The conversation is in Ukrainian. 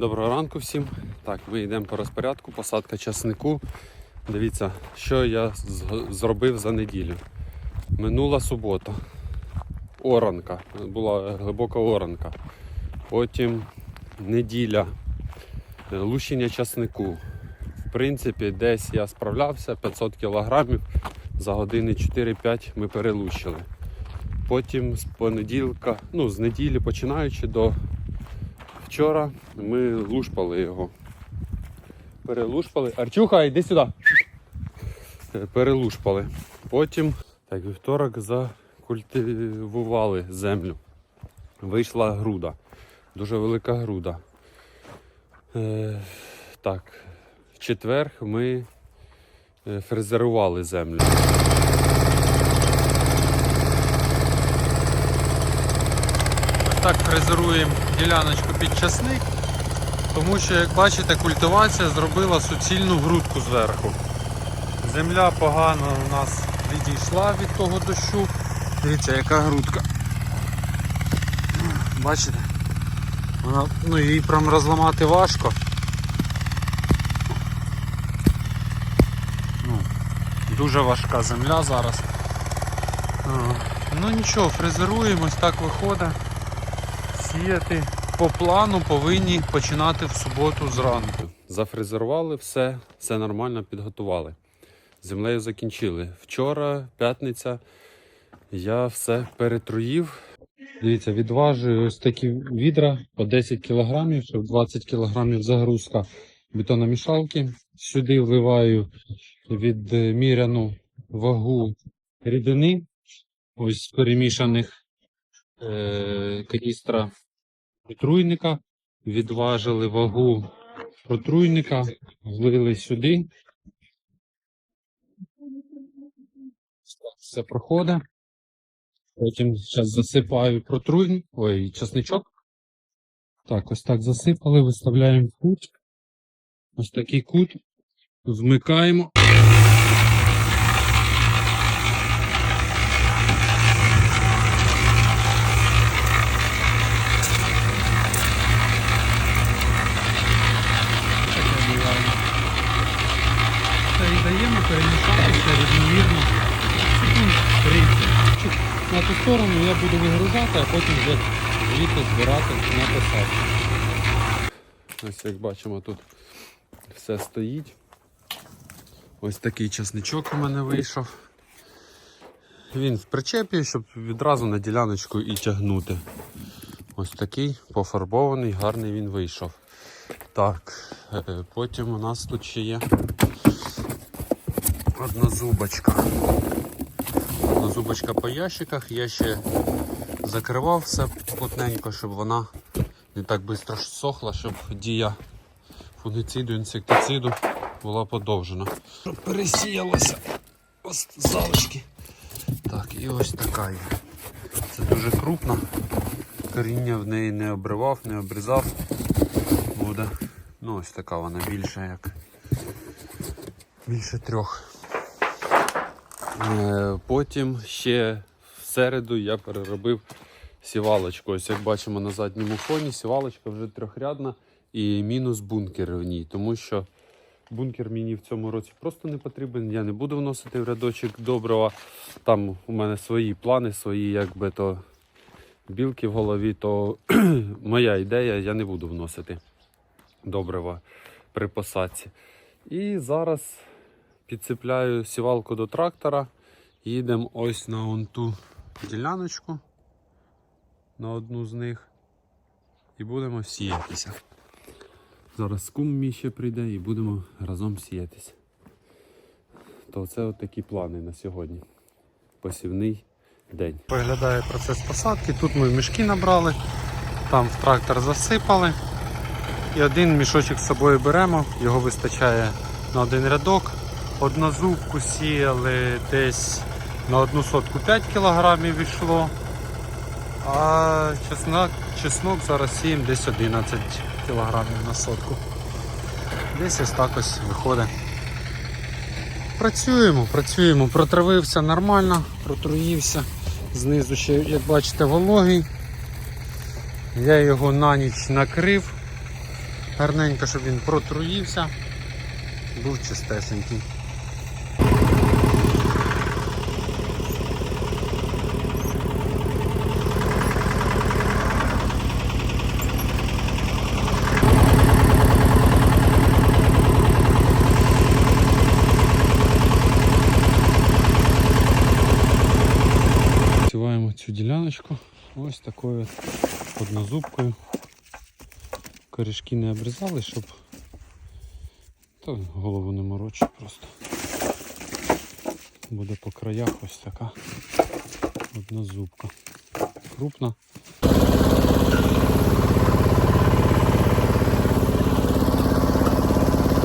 Доброго ранку всім. Так, ми йдемо по розпорядку, посадка часнику. Дивіться, що я зробив за неділю. Минула субота. Оранка. Була глибока оранка. Потім неділя. Лущення часнику. В принципі, десь я справлявся 500 кілограмів. За години 4-5 ми перелущили. Потім з понеділка, ну з неділі починаючи до Вчора ми лушпали його. Перелушпали. Арчуха, йди сюди. Перелушпали. Потім, так, вівторок закультивували землю. Вийшла груда. Дуже велика груда. Е, так, в четвер ми е, фрезерували землю. Так фрезеруємо діляночку під часник, тому що, як бачите, культивація зробила суцільну грудку зверху. Земля погано у нас відійшла від того дощу. Дивіться, яка грудка. Бачите? Вона, ну, її прям розламати важко. Ну, дуже важка земля зараз. Ну нічого, фрезеруємо, ось так виходить сіяти по плану повинні починати в суботу зранку. Зафрезерували все, все нормально підготували. Землею закінчили. Вчора, п'ятниця, я все перетруїв. Дивіться, відважую ось такі відра по 10 кг, щоб 20 кг загрузка бетономішалки. Сюди вливаю відміряну вагу рідини, ось перемішаних е- каністра протруйника. Відважили вагу протруйника, влили сюди. Все проходить. Потім зараз засипаю протруйник, ой, часничок. Так, ось так засипали, виставляємо кут. Ось такий кут. Вмикаємо. Перемішатися рівномірно. Секунд 30. На ту сторону я буду вигружати, а потім вже звідти збирати на посадку. Ось як бачимо, тут все стоїть. Ось такий часничок у мене вийшов. Він в причепі, щоб відразу на діляночку і тягнути. Ось такий пофарбований, гарний він вийшов. Так, е, потім у нас тут ще є одна зубочка. Одна зубочка по ящиках. Я ще закривав все плотненько, щоб вона не так швидко сохла, щоб дія фунгициду, інсектициду була подовжена. Щоб пересіялося залишки. Так, і ось така є. Це дуже крупна. Коріння в неї не обривав, не обрізав. Буде. Ну ось така вона більша як. Більше трьох. Е, Потім ще в середу я переробив сівалочку. Ось як бачимо на задньому фоні, сівалочка вже трьохрядна і мінус бункер в ній, тому що бункер мені в цьому році просто не потрібен. Я не буду вносити в рядочок добрива. Там у мене свої плани, свої, якби то білки в голові, то моя ідея, я не буду вносити добрива при посадці. І зараз підцепляю сівалку до трактора. Їдемо ось на он ту діляночку, на одну з них. І будемо сіятися. Зараз кум мій ще прийде і будемо разом сіятися. То це от такі плани на сьогодні. Посівний день. Виглядає процес посадки. Тут ми мішки набрали, там в трактор засипали. І один мішочок з собою беремо, його вистачає на один рядок. Однозубку сіяли десь на одну сотку 5 кг йшло. А чеснок, чеснок зараз сіємо десь 11 кг на сотку. Десь ось так ось виходить. Працюємо, працюємо, протравився нормально, протруївся. Знизу ще, як бачите, вологий. Я його на ніч накрив гарненько, щоб він протруївся, був чистесенький. Цю ось такою однозубкою. Корішки не обрізали, щоб та голову не морочу просто. Буде по краях ось така однозубка. Крупна,